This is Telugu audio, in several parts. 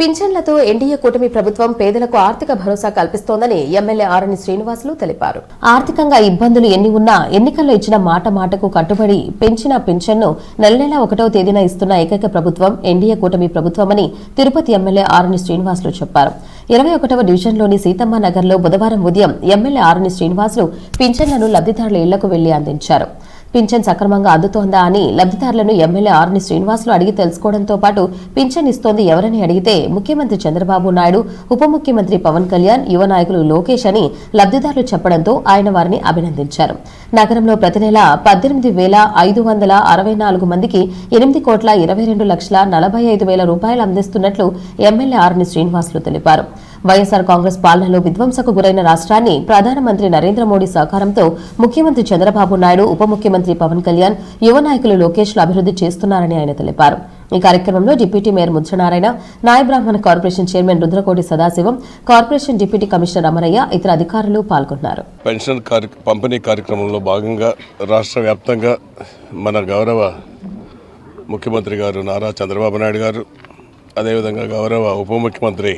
పింఛన్లతో ఎన్డీఏ కూటమి ప్రభుత్వం పేదలకు ఆర్థిక భరోసా కల్పిస్తోందని ఎమ్మెల్యే ఆరణి శ్రీనివాసులు తెలిపారు. ఆర్థికంగా ఇబ్బందులు ఎన్ని ఉన్నా ఎన్నికల్లో ఇచ్చిన మాట మాటకు కట్టుబడి పెంచిన పింఛన్ను నెల నెల ఒకటవ తేదీన ఇస్తున్న ఏకైక ప్రభుత్వం ఎన్డీఏ కూటమి ప్రభుత్వమని తిరుపతి ఎమ్మెల్యే ఆరణి శ్రీనివాసులు చెప్పారు. ఇరవై ఒకటవ డివిజన్లోని సీతమ్మ నగర్లో బుధవారం ఉదయం ఎమ్మెల్యే ఆరణి శ్రీనివాసులు పింఛన్లను లబ్దిదారుల ఇళ్ళకు వెళ్ళి అందించారు. పింఛన్ సక్రమంగా అందుతోందా అని లబ్ధిదారులను ఎమ్మెల్యే ఆర్ని శ్రీనివాసులు అడిగి తెలుసుకోవడంతో పాటు పింఛన్ ఇస్తోంది ఎవరని అడిగితే ముఖ్యమంత్రి చంద్రబాబు నాయుడు ఉప ముఖ్యమంత్రి పవన్ కళ్యాణ్ యువ నాయకులు లోకేష్ అని లబ్ధిదారులు చెప్పడంతో ఆయన వారిని అభినందించారు. నగరంలో ప్రతి నెల పద్దెనిమిది వేల ఐదు వందల అరవై నాలుగు మందికి ఎనిమిది కోట్ల ఇరవై రెండు లక్షల నలభై ఐదు వేల రూపాయలు అందిస్తున్నట్లు ఎమ్మెల్యే ఆర్ని శ్రీనివాసులు తెలిపారు. వైఎస్సార్ కాంగ్రెస్ పాలనలో విధ్వంసకు గురైన రాష్ట్రాన్ని ప్రధానమంత్రి నరేంద్ర మోడీ సహకారంతో ముఖ్యమంత్రి చంద్రబాబు నాయుడు ఉప ముఖ్యమంత్రి పవన్ కళ్యాణ్ యువ నాయకులు లోకేష్లు అభివృద్ధి చేస్తున్నారని ఆయన తెలిపారు. ఈ కార్యక్రమంలో డిప్యూటీ మేయర్ ముద్రనారాయణ నాయ Brahmana corporation chairman Rudrakoti Sadasivam corporation deputy commissioner Amaraiah ఇతర అధికారులు పాల్గొన్నారు. పెన్షన్ పంపిణీ కార్యక్రమంలో భాగంగా రాష్ట్ర వ్యాప్తంగా మన గౌరవ ముఖ్యమంత్రి గారు నారా చంద్రబాబు నాయుడు గారు అదేవిధంగా గౌరవ ఉప ముఖ్యమంత్రి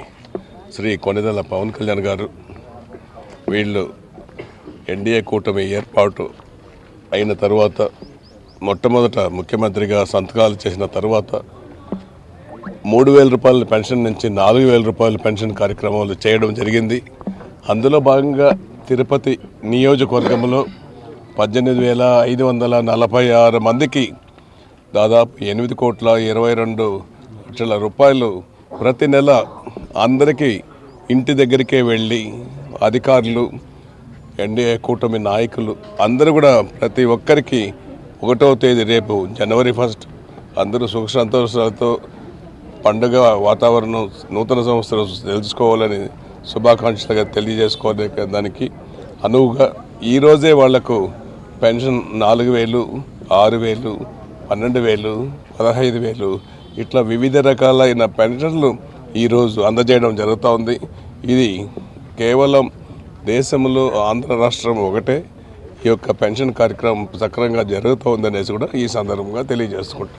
శ్రీ కొనిదెల పవన్ కళ్యాణ్ గారు వీళ్ళు ఎన్డీఏ కూటమి ఏర్పాటు అయిన తరువాత మొట్టమొదట ముఖ్యమంత్రిగా సంతకాలు చేసిన తర్వాత మూడు వేల రూపాయల పెన్షన్ నుంచి నాలుగు వేల రూపాయల పెన్షన్ కార్యక్రమాలు చేయడం జరిగింది. అందులో భాగంగా తిరుపతి నియోజకవర్గంలో పద్దెనిమిది వేల ఐదు వందల నలభై ఆరు మందికి దాదాపు ఎనిమిది కోట్ల ఇరవై రెండు లక్షల రూపాయలు ప్రతి నెల అందరికీ ఇంటి దగ్గరికే వెళ్ళి అధికారులు ఎన్డీఏ కూటమి నాయకులు అందరూ కూడా ప్రతి ఒక్కరికి ఒకటవ తేదీ రేపు జనవరి ఫస్ట్ అందరూ సుఖ సంతోషాలతో పండుగ వాతావరణం నూతన సంవత్సరం తెలుసుకోవాలని శుభాకాంక్షలుగా తెలియజేసుకోలే దానికి అనువుగా ఈరోజే వాళ్ళకు పెన్షన్ నాలుగు వేలు ఆరు వేలు పన్నెండు వేలు పదహైదు వేలు ఇట్లా వివిధ రకాలైన పెన్షన్లు ఈరోజు అందజేయడం జరుగుతూ ఉంది. ఇది కేవలం దేశంలో ఆంధ్ర రాష్ట్రం ఒకటే. ఈ యొక్క పెన్షన్ కార్యక్రమం సక్రమంగా జరుగుతూ ఉందనేసి కూడా ఈ సందర్భంగా తెలియజేసుకుంటాం